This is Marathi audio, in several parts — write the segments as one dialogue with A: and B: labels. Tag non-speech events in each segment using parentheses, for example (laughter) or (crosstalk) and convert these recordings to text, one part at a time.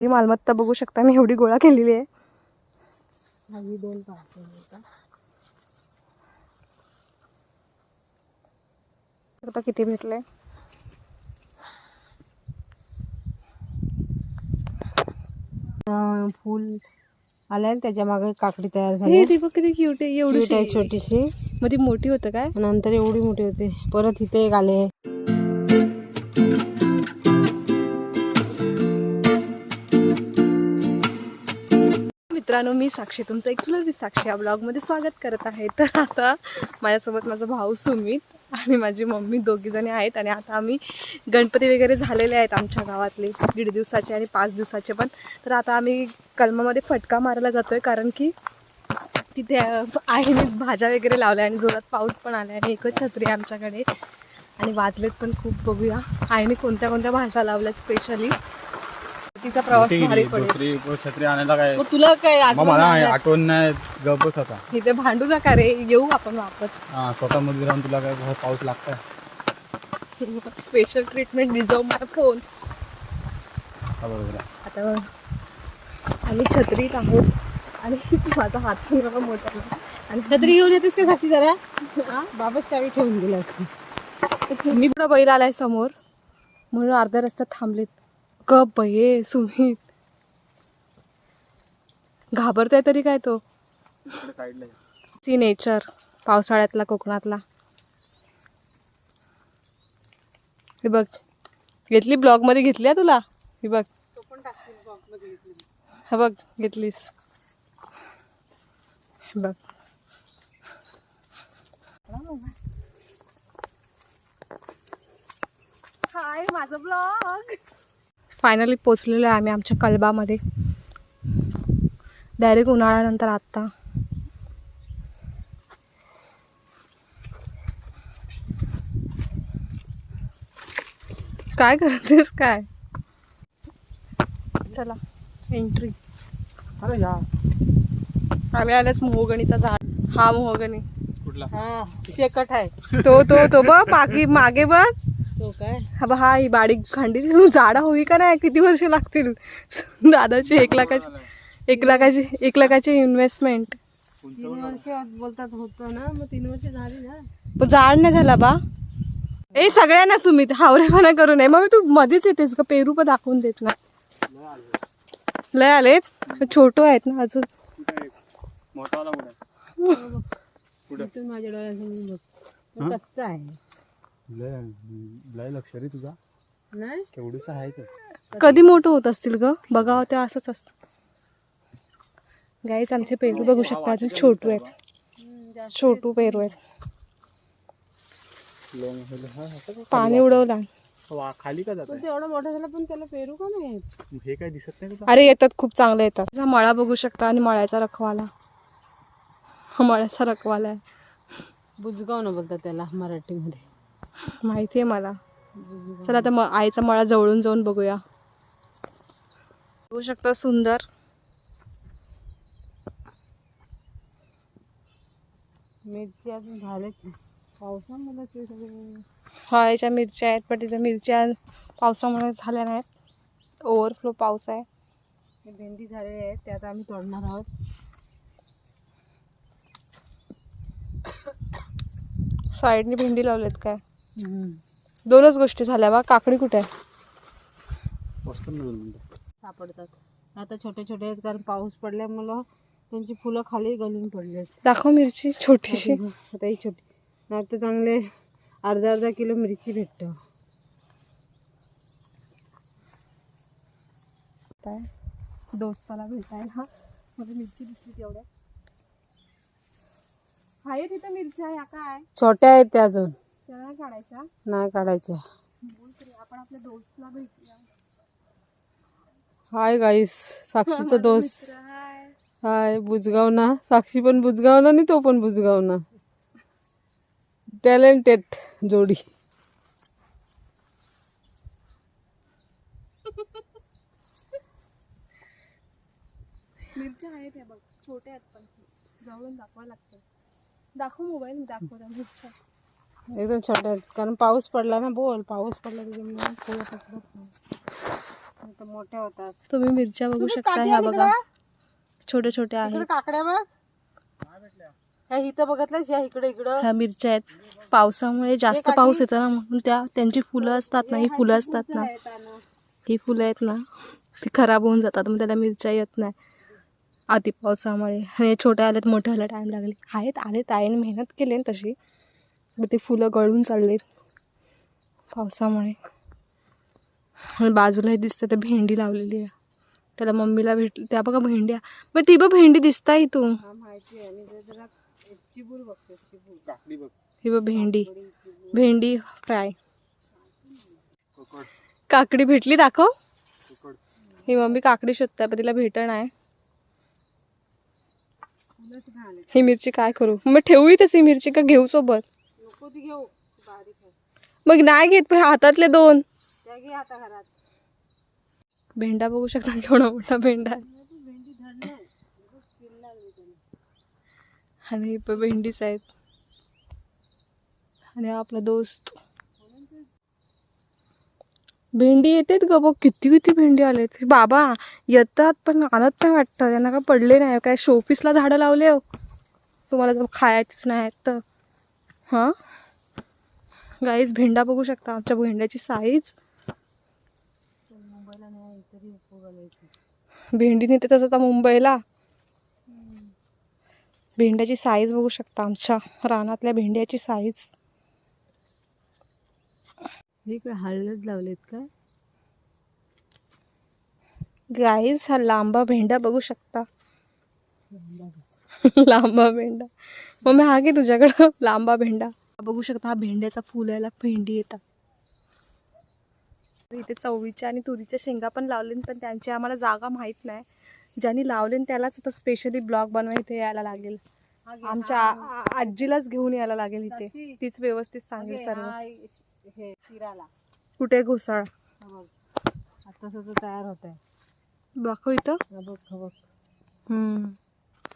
A: ही मालमत्ता बघू शकता मी एवढी गोळा केलेली आहे.
B: दोन आता
A: किती भेटले?
B: फुल आलंय त्याच्यामागे काकडी तयार झाली.
A: ती बघ किती क्यूट आहे एवढी
B: छोटीशी.
A: मग ती मोठी होतं काय?
B: नंतर एवढी मोठी होते. परत इथे एक आले.
A: मित्रांनो मी साक्षी. तुमचं एक्सप्लोर साक्षी या ब्लॉगमध्ये स्वागत करत आहे. तर आता माझ्यासोबत माझा भाऊ सुमित आणि माझी मम्मी दोघीजणी आहेत आणि आता आम्ही गणपती वगैरे झालेले आहेत आमच्या गावातले. दीड दिवसाचे आणि पाच दिवसाचे पण. तर आता आम्ही कलमामध्ये फटका मारायला जातो आहे कारण की तिथे आहे आईने भाज्या वगैरे लावल्या आणि जोरात पाऊस पण आला आणि एकच छत्री आमच्याकडे. आणि वाजलेत पण खूप बघूया. आईने कोणत्या कोणत्या भाज्या लावल्या स्पेशली तिचा प्रवास भारी
C: गेली?
A: पडेल.
C: दुसरी छत्री आणायला काय?
B: मग तुला काय
C: मग
B: आठवण
C: मला
B: नाही?
C: आठवण नाही गपच होता.
A: इथे भांडू नका रे येऊ आपण वापस.
C: हा स्वतः मध्ये राहून तुला काय पाऊस लागतंय?
A: Special treatment deserve my phone
C: हा, बरोबर आहे.
A: आता आम्ही छत्रीत आहोत. आणि माझा हात पण मोठा आहे. आणि
B: छत्री घेऊन येतेस का साक्षी जरा? बाबाच चावी ठेवून गेला असते.
A: मी पुढं बैल आलाय समोर. म्हणून अर्ध्या रस्त्यात थांबलेत. गप बये सुमित. घाबरताय तरी काय तो? सी नेचर पावसाळ्यातला कोकणातला. हे बघ घेतली ब्लॉगमध्ये घेतली तुला? हे बघ. हे बघ घेतलीस. हे बघ. हाय माझं ब्लॉग फायनली पोचलेलो आहे आम्ही आमच्या कलबामध्ये. डायरेक्ट उन्हाळ्यानंतर आत्ता. काय करतेस काय? चला एंट्री
C: अरे या.
A: आम्ही आल्याच मोहगणीचा झाड. हा मोहगणी.
C: कुठला?
B: हा. शेकट आहे.
A: तो तो तो बघ पाकी मागे बघ. हा बघ हा ही बारीक खांडी झाडा होई का नाही? किती वर्ष लागतील? दादाची एक लाखाची एक लाखाची एक लाखाची इन्व्हेस्टमेंट
B: तीन वर्ष बोलतात होतं ना मग तीन वर्ष झाली ना.
A: पण जाड नाही झाला बा. ए सगळ्यांना सुमित हावरेपणा करू नये. मग तू मध्येच येतेस का पेरू पण दाखवून देत ना लय आलेत? छोटो आहेत ना अजून.
B: माझ्या डोळ्यासमोर कच्चा आहे.
C: लय लय लक्ष रे तुझा.
B: नाही?
C: केवढीच आहे ते.
A: कधी मोठं होत असतील ग? बघावं ते असंच असतं. गाईच आमचे पेरू बघू शकता अजून छोटू आहेत. छोटू पेरू आहेत.
C: लोंग हा, असं का?
A: पाणी उडवला
C: वा खाली का जात
B: पण ते एवढा मोठा झाला पण त्याला पेरू का नाही?
C: हे काय दिसत नाही तुला?
A: अरे येतात खूप चांगले येतात. हा मळा बघू शकता आणि मळ्याचा रखवाला. हा मळ्याचा रखवाला आहे.
B: बुजगाव न बोलतात त्याला मराठीमध्ये.
A: माहिती आहे मला. चला आता म आईचा मळा जवळून जाऊन बघूया. बघू शकता सुंदर.
B: मिरची अजून. पावसामुळे ते सगळे.
A: हळदीच्या मिरच्या आहेत पण तिथं मिरच्या पावसामुळे झाल्या नाहीत. ओव्हरफ्लो पाऊस आहे.
B: हे भेंडी झालेले आहेत ते आता आम्ही तोडणार आहोत.
A: साईडने भेंडी लावलेत काय? दोनच गोष्टी झाल्या बा. काकडी कुठे आहे.
B: सापडतात. आता छोटे छोटे आहेत कारण पाऊस पडल्यामुळं त्यांची फुलं खाली गलून पडली आहेत
A: दाखव मिरची छोटीशी.
B: आता ही छोटी. नाही तर चांगले अर्धा अर्धा किलो मिरची भेटतं.
A: काय? दोस्ताला भेटायला. मला मिरची दिसली तेवढ्या. आहे तिथं मिरच्या ह्या काय?
B: छोट्या आहेत त्या अजून.
A: नाही काढायच्या
B: नाही काढायच्या
A: बोल तरी आपण आपल्या दोस्तला भेटूया.
B: हाय गाईस साक्षीचा दोस्त.
A: हाय.
B: हाय बुजगाव ना साक्षी पण बुजगाव ना आणि तो पण बुजगाव ना टॅलेंटेड जोडी.
A: मिरच्या आहेत हे बघ छोट्या आहेत पण. जवळून दाखवा लागतं दाखव मोबाईल दाखव त्या मिरच्या.
B: एकदम छोट्या आहेत कारण पाऊस पडला ना बोल पाऊस पडला त्याच्यामुळे फुलं पकडत नाही. तर मोठ्या होतात.
A: तुम्ही मिरच्या बघू शकता ह्या
B: आली
A: बघा? छोट्या छोट्या आहेत.
B: काकड्या बघ. ह्या इथं बघितलंस? ह्या इकडे इकडं.
A: ह्या मिरच्या आहेत. पावसामुळे जास्त? पाऊस येतो ना म्हणून त्या त्यांची फुलं असतात ना ही फुलं असतात ना. ही फुलं आहेत ना ती खराब होऊन जातात मग त्याला मिरच्या येत नाही. अति पावसामुळे. आणि छोट्या आल्यात मोठ्या आल्या टाईम लागले. आहेत आलेत आईने मेहनत केली तशी. पण ती फुलं गळून चाललेत पावसामुळे. आणि बाजूला हे दिसतं ते भेंडी लावलेली आहे. त्याला मम्मीला भेट त्या बघा भेंड्या. मग ती बघ भेंडी दिसताय तू.
B: हा आहे.
C: बघ
A: ही भेंडी. भेंडी फ्राय. काकडी भेटली दाखव. ही मम्मी काकडी शोधताय पण तिला भेट नाही
B: फुलंच नाही आले
A: ही मिरची काय करू? मग ठेवू तशी ही मिरची का घेऊ सोबत?
B: ती घेऊ बारीक आहे.
A: मग नाही घेत पण हातातले दोन.
B: त्या घे आता घरात.
A: भेंडा बघू शकता केवढा मोठा भेंडा आहे.
B: भेंडी धड नाही किल लागली त्याला.
A: आणि हे पण भेंडीच आहेत. आणि हा आपला दोस्त. भेंडी येतेत ग बघ किती किती भेंडी आलेत. हे बाबा येतात पण आणत नाही वाटतं. त्यांना काय पडले नाही. काय शोपीसला झाडं लावले हो. तुम्हाला जर खायचीच नाही तर. हां? गाईज भेंडा बघू शकता आमच्या भेंड्याची साईज भेंडी नेते तसं आता मुंबईला. भेंड्याची साईज बघू शकता आमच्या रानातल्या भेंड्याची साईज
B: हे काय हळद लावलेत का?
A: गाईज हा लांबा भेंडा बघू शकता. (laughs) लांबा भेंडा. मम्मी हा घे तुझ्याकडं. लांबा भेंडा. बघू शकता हा भेंड्याचा फुल याला भेंडी येतात. इथे चवळीच्या आणि तुरीच्या शेंगा पण लावले पण त्यांची आम्हाला जागा माहीत नाही. ज्यांनी लावले त्यालाच आता स्पेशली ब्लॉग बनवा इथे यायला लागेल. आमच्या आजीलाच घेऊन यायला लागेल इथे. तीच व्यवस्थित सांगेल सर्व. कुठे घोसाळ?
B: तयार होत आहे
A: दाखव इथं.
B: हा बघ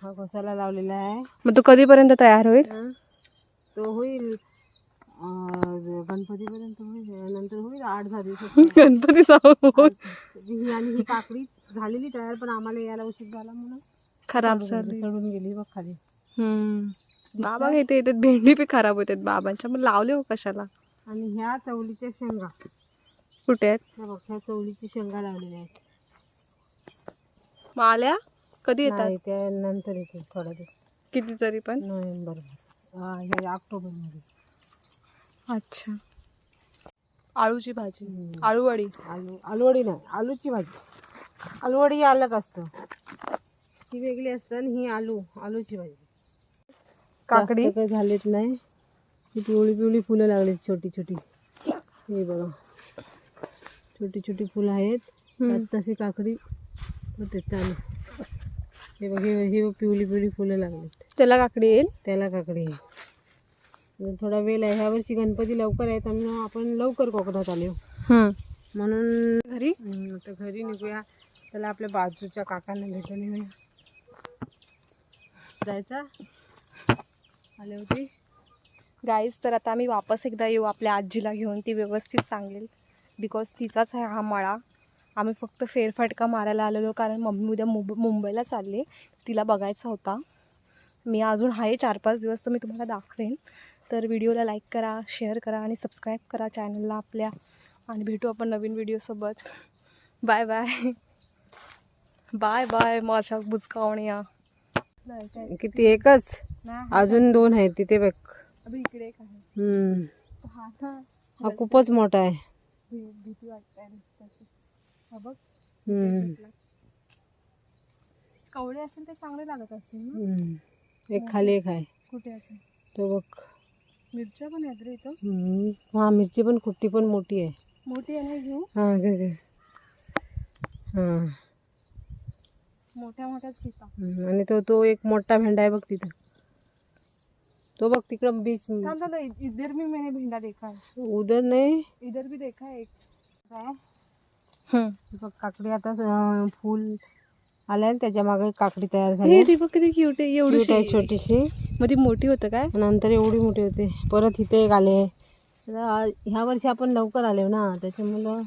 B: हा घोसाला लावलेला आहे.
A: मग तो कधीपर्यंत तयार होईल.
B: तो होईल गणपतीपर्यंत होईल नंतर होईल आठ दहा दिवसात (laughs)
A: गणपती
B: ही आणि ही काकडी झालेली तयार पण आम्हाला यायला उशीर झाला म्हणून
A: खराब झाली
B: सडून गेली बघ खाली.
A: बाबा घेते येतात भेंडी बी खराब होतात बाबांच्या मग लावले हो कशाला?
B: आणि ह्या चवलीच्या शेंगा.
A: कुठे आहेत?
B: बघ ह्या चवलीची शेंगा लावलेल्या आहेत.
A: आल्या? कधी येतात?
B: त्या नंतर येते थोडा दिवस.
A: किती तरी पण?
B: नोव्हेंबर हा हे ऑक्टोबरमध्ये.
A: अच्छा. आळूची भाजी.
B: हम्म.
A: आळूवडी.
B: आलू आलूवडी नाही आलूची भाजी. आलूवडी ही अलग असतं. ही वेगळी असतं आणि ही आलू आलूची भाजी.
A: काकडी?
B: जास्त काही झालेत नाही. ही पिवळी पिवळी फुलं लागलीत छोटी छोटी. हे बघा. छोटी छोटी फुलं आहेत.
A: हम्म.
B: त्यात तशी काकडी होते चालू हे बघ हे हे बघ पिवळी पिवळी फुलं लागलीत
A: त्याला काकडी येईल?
B: त्याला काकडी आहे. अजून थोडा वेळ आहे. ह्या वर्षी गणपती लवकर आहेत आणि आपण लवकर कोकणात आलो. म्हणून
A: घरी?
B: हम्म, आता घरी निघूया. त्याला आपल्या बाजूच्या काकांना भेटून येऊया. जायचा? आले होते?
A: गाईज तर आता आम्ही वापस एकदा येऊ. आपल्या आजीला घेऊन ती व्यवस्थित सांगेल. बिकॉज तिचाच आहे हा मळा. आम्ही फक्त फेरफटका मारायला आलेलो कारण मम्मी उद्या मुंब मुंबईला चालली. तिला बघायचा होता. मी अजून आहे चार पाच दिवस तर मी तुम्हाला दाखवेन. तर व्हिडिओला लाईक करा शेअर करा आणि सबस्क्राईब करा चॅनलला आपल्या. आणि भेटू आपण नवीन व्हिडिओसोबत बाय बाय बाय बाय माझ्या बुचकावण्या
B: किती एकच? अजून दोन आहेत तिथे बघ.
A: इकडे एक आहे. हा
B: खूपच मोठा आहे.
A: भीती वाटते बघ
B: हम्म.
A: कवळे असेल ते चांगले लागत असतील ना?
B: हम्म. एक खाली एक आहे.
A: कुठे असेल?
B: तो बघ.
A: मिरच्या पण आहेत रे इथं.
B: हम्म. हा मिरची पण कुट्टी पण मोठी आहे.
A: मोठी आहे ना घेऊ
B: हा घे घे. हा.
A: मोठ्या मोठ्याच घेता
B: हम्म. आणि तो तो एक मोठा भेंडा आहे बघ तिथं. तो बघ तिकडं बीच.
A: थांब थांब, थांब, इधर भी मैंने भिंडा देखा है.
B: उधर नाही.
A: इधर भी देखा है एक.
B: बघ काकडी आता अं, फुल आलंय आणि त्याच्यामागे काकडी तयार झाली.
A: हे ती बघ किती क्यूट आहे
B: Cute
A: एवढी
B: आहे छोटीशी.
A: मग ती मोठी होतं काय?
B: नंतर एवढी मोठी होते. परत इथे एक आले. आता ह्या वर्षी आपण लवकर आले ना त्याच्यामुळं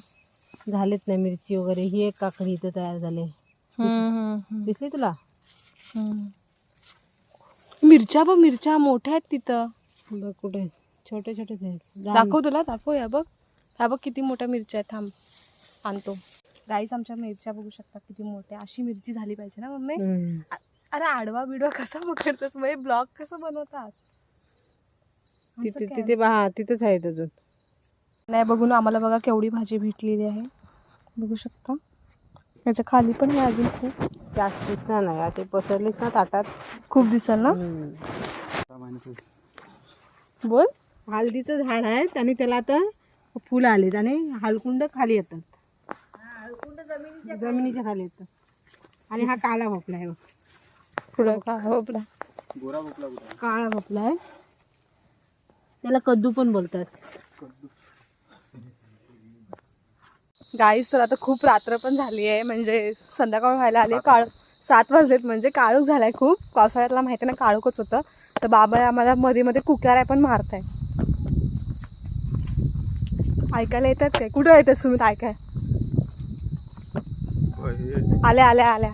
B: झालेत ना मिरची वगैरे. ही एक काकडी इथं तयार झाले. दिसली तुला?
A: मिरच्या बघ मिरच्या मोठ्या आहेत तिथं.
B: बघ कुठे छोटे छोटेच आहेत.
A: दाखव तुला दाखव या बघ. ह्या बघ किती मोठ्या मिरच्या आहेत थांब. आणतो. गाईस आमच्या मिरच्या बघू शकता किती मोठ्या. अशी मिरची झाली पाहिजे ना मम्मी. अरे आडवा बिडवा कसा पकडतोस? म्हणजे ब्लॉग कसं बनवतात?
B: तिथे? तिथे पहा तिथेच आहेत अजून.
A: नाही बघून आम्हाला बघा केवढी भाजी भेटलेली आहे. बघू शकता. याच्या खाली पण आहे अजून खूप.
B: जास्त दिसणार नाही. असे पसरलेच ना ताटात.
A: खूप दिसेल ना? बोल.
B: हळदीचं झाड आहे आणि त्याला आता फुलं आलेत आणि हळकुंड खाली येतात. जमिनीच्या खाली येतात आणि हा काळा भोपळा आहे बघ.
A: पुढं का? हो आपला
C: गोरा भोपळा कुठं
B: काळा भोपळा आहे. त्याला कद्दू पण बोलतात.
A: गाईस तर आता खूप रात्र पण झाली आहे. म्हणजे संध्याकाळ व्हायला आली. काळ सात वाजलेत. म्हणजे काळोख झालाय खूप. पावसाळ्यातला माहिती ना काळोखच होतं. तर बाबा आम्हाला मध्ये मध्ये कुक्याऱ्या पण मारताय ऐकायला येतात काय? कुठं येतात सुमित ऐकाय आल्या आल्या आल्या.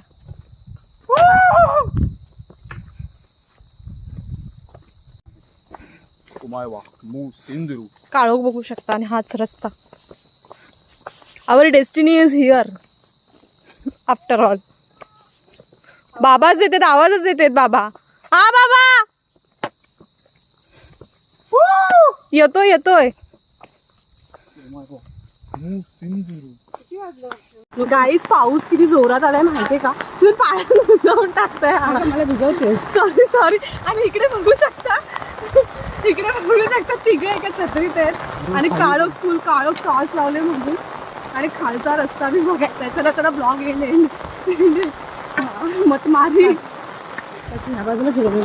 A: काळोख बघू शकता आणि हाच रस्ता. Our destiny is here after all बाबाच देतात आवाजच देतात बाबा. हा बाबा! येतोय येतोय.
C: सिंधुरू
A: गाईच पाऊस किती जोरात आलाय माहितीये का? तुम्ही पायात जाऊन टाकताय
B: मला भिजवतेस.
A: सॉरी सॉरी आणि इकडे बघू शकता. इकडे बघू शकता तिघे एका छत्रीत आहेत. आणि काळोख फुल काळोख टॉर्च लावले म्हणून. आणि खालचा रस्ता बी बघायचा. चला चला ब्लॉग येईल मत मारी.
B: बाजूला फिरवली